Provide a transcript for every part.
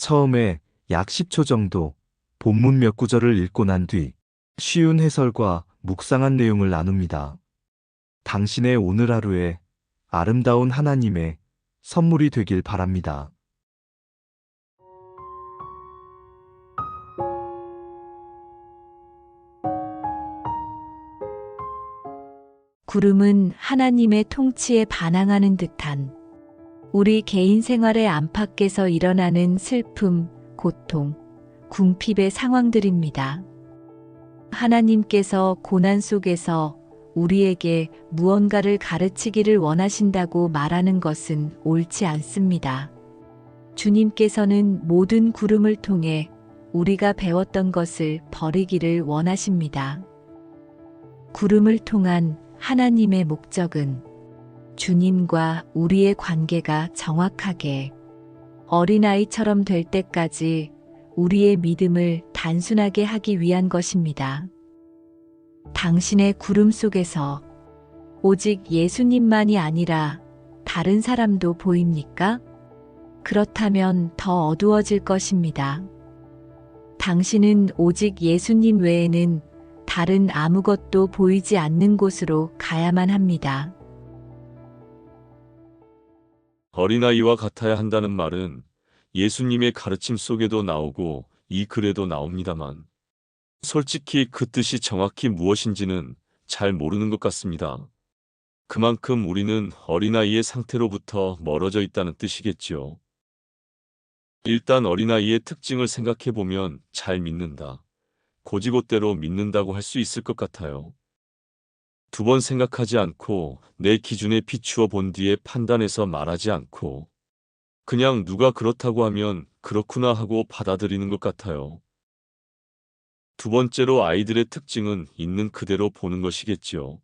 처음에 약 10초 정도 본문 몇 구절을 읽고 난 뒤 쉬운 해설과 묵상한 내용을 나눕니다. 당신의 오늘 하루에 아름다운 하나님의 선물이 되길 바랍니다. 구름은 하나님의 통치에 반항하는 듯한 우리 개인 생활의 안팎에서 일어나는 슬픔, 고통, 궁핍의 상황들입니다. 하나님께서 고난 속에서 우리에게 무언가를 가르치기를 원하신다고 말하는 것은 옳지 않습니다. 주님께서는 모든 구름을 통해 우리가 배웠던 것을 버리기를 원하십니다. 구름을 통한 하나님의 목적은 주님과 우리의 관계가 정확하게 어린아이처럼 될 때까지 우리의 믿음을 단순하게 하기 위한 것입니다. 당신의 구름 속에서 오직 예수님만이 아니라 다른 사람도 보입니까? 그렇다면 더 어두워질 것입니다. 당신은 오직 예수님 외에는 다른 아무것도 보이지 않는 곳으로 가야만 합니다. 어린아이와 같아야 한다는 말은 예수님의 가르침 속에도 나오고 이 글에도 나옵니다만 솔직히 그 뜻이 정확히 무엇인지는 잘 모르는 것 같습니다. 그만큼 우리는 어린아이의 상태로부터 멀어져 있다는 뜻이겠지요. 일단 어린아이의 특징을 생각해 보면 잘 믿는다. 고지고대로 믿는다고 할 수 있을 것 같아요. 두 번 생각하지 않고 내 기준에 비추어 본 뒤에 판단해서 말하지 않고 그냥 누가 그렇다고 하면 그렇구나 하고 받아들이는 것 같아요. 두 번째로 아이들의 특징은 있는 그대로 보는 것이겠지요.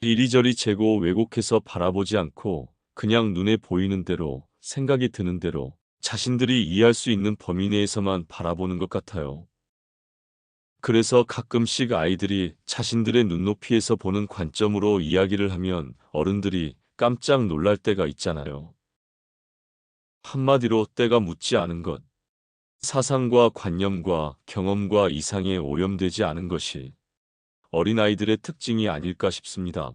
이리저리 재고 왜곡해서 바라보지 않고 그냥 눈에 보이는 대로 생각이 드는 대로 자신들이 이해할 수 있는 범위 내에서만 바라보는 것 같아요. 그래서 가끔씩 아이들이 자신들의 눈높이에서 보는 관점으로 이야기를 하면 어른들이 깜짝 놀랄 때가 있잖아요. 한마디로 때가 묻지 않은 것. 사상과 관념과 경험과 이상에 오염되지 않은 것이 어린아이들의 특징이 아닐까 싶습니다.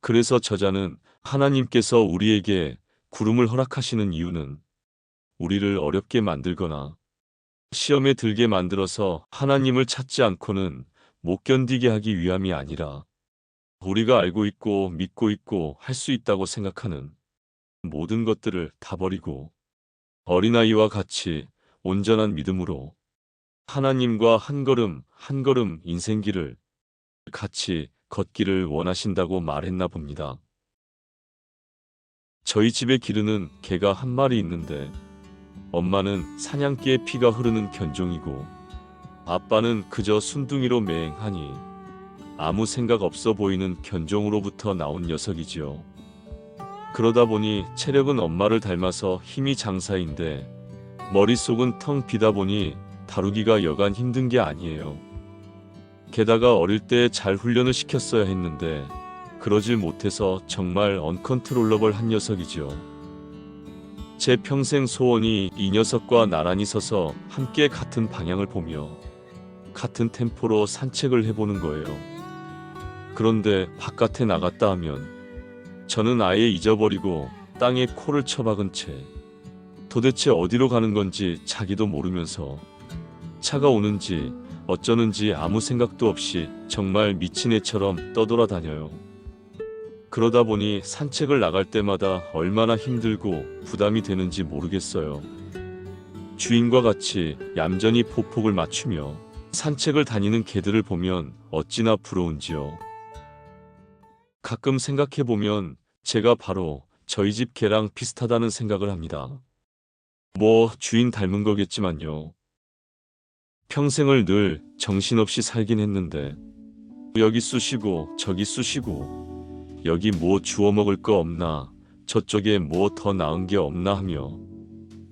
그래서 저자는 하나님께서 우리에게 구름을 허락하시는 이유는 우리를 어렵게 만들거나 시험에 들게 만들어서 하나님을 찾지 않고는 못 견디게 하기 위함이 아니라 우리가 알고 있고 믿고 있고 할 수 있다고 생각하는 모든 것들을 다 버리고 어린아이와 같이 온전한 믿음으로 하나님과 한 걸음 한 걸음 인생길을 같이 걷기를 원하신다고 말했나 봅니다. 저희 집에 기르는 개가 한 마리 있는데 엄마는 사냥개의 피가 흐르는 견종이고 아빠는 그저 순둥이로 맹하니 아무 생각 없어 보이는 견종으로부터 나온 녀석이지요. 그러다 보니 체력은 엄마를 닮아서 힘이 장사인데 머릿속은 텅 비다 보니 다루기가 여간 힘든 게 아니에요. 게다가 어릴 때 잘 훈련을 시켰어야 했는데 그러질 못해서 정말 언컨트롤러블 한 녀석이지요. 제 평생 소원이 이 녀석과 나란히 서서 함께 같은 방향을 보며 같은 템포로 산책을 해보는 거예요. 그런데 바깥에 나갔다 하면 저는 아예 잊어버리고 땅에 코를 쳐박은 채 도대체 어디로 가는 건지 자기도 모르면서 차가 오는지 어쩌는지 아무 생각도 없이 정말 미친 애처럼 떠돌아다녀요. 그러다 보니 산책을 나갈 때마다 얼마나 힘들고 부담이 되는지 모르겠어요. 주인과 같이 얌전히 포폭을 맞추며 산책을 다니는 개들을 보면 어찌나 부러운지요. 가끔 생각해보면 제가 바로 저희 집 개랑 비슷하다는 생각을 합니다. 뭐 주인 닮은 거겠지만요. 평생을 늘 정신없이 살긴 했는데 여기 쑤시고 저기 쑤시고 여기 뭐 주워 먹을 거 없나 저쪽에 뭐 더 나은 게 없나 하며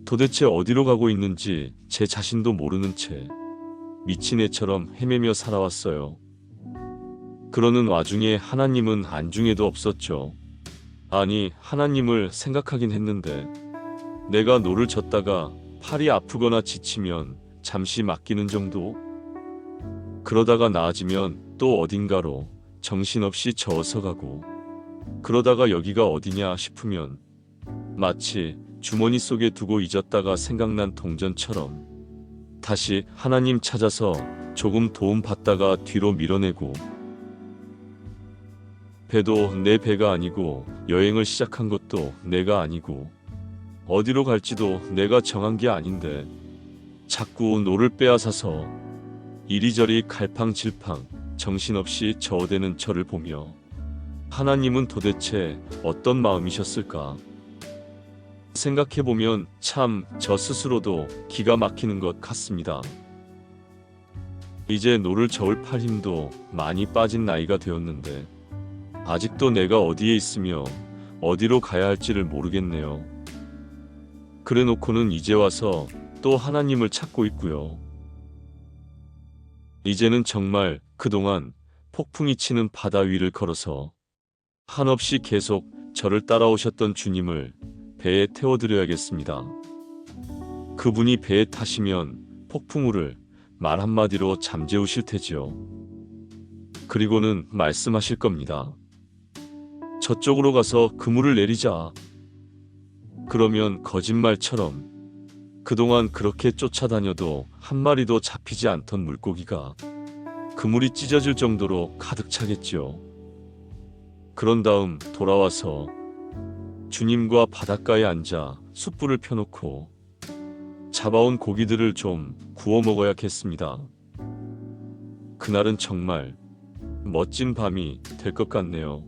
도대체 어디로 가고 있는지 제 자신도 모르는 채 미친 애처럼 헤매며 살아왔어요. 그러는 와중에 하나님은 안중에도 없었죠. 아니, 하나님을 생각하긴 했는데 내가 노를 젓다가 팔이 아프거나 지치면 잠시 맡기는 정도? 그러다가 나아지면 또 어딘가로 정신없이 저어서 가고 그러다가 여기가 어디냐 싶으면 마치 주머니 속에 두고 잊었다가 생각난 동전처럼 다시 하나님 찾아서 조금 도움 받다가 뒤로 밀어내고 배도 내 배가 아니고 여행을 시작한 것도 내가 아니고 어디로 갈지도 내가 정한 게 아닌데 자꾸 노를 빼앗아서 이리저리 갈팡질팡 정신없이 저어대는 저를 보며 하나님은 도대체 어떤 마음이셨을까? 생각해보면 참 저 스스로도 기가 막히는 것 같습니다. 이제 노를 저을 팔 힘도 많이 빠진 나이가 되었는데 아직도 내가 어디에 있으며 어디로 가야 할지를 모르겠네요. 그래 놓고는 이제 와서 또 하나님을 찾고 있고요. 이제는 정말 그동안 폭풍이 치는 바다 위를 걸어서 한없이 계속 저를 따라오셨던 주님을 배에 태워드려야겠습니다. 그분이 배에 타시면 폭풍우를 말 한마디로 잠재우실 테지요. 그리고는 말씀하실 겁니다. 저쪽으로 가서 그물을 내리자. 그러면 거짓말처럼 그동안 그렇게 쫓아다녀도 한 마리도 잡히지 않던 물고기가 그물이 찢어질 정도로 가득 차겠지요. 그런 다음 돌아와서 주님과 바닷가에 앉아 숯불을 펴놓고 잡아온 고기들을 좀 구워 먹어야겠습니다. 그날은 정말 멋진 밤이 될 것 같네요.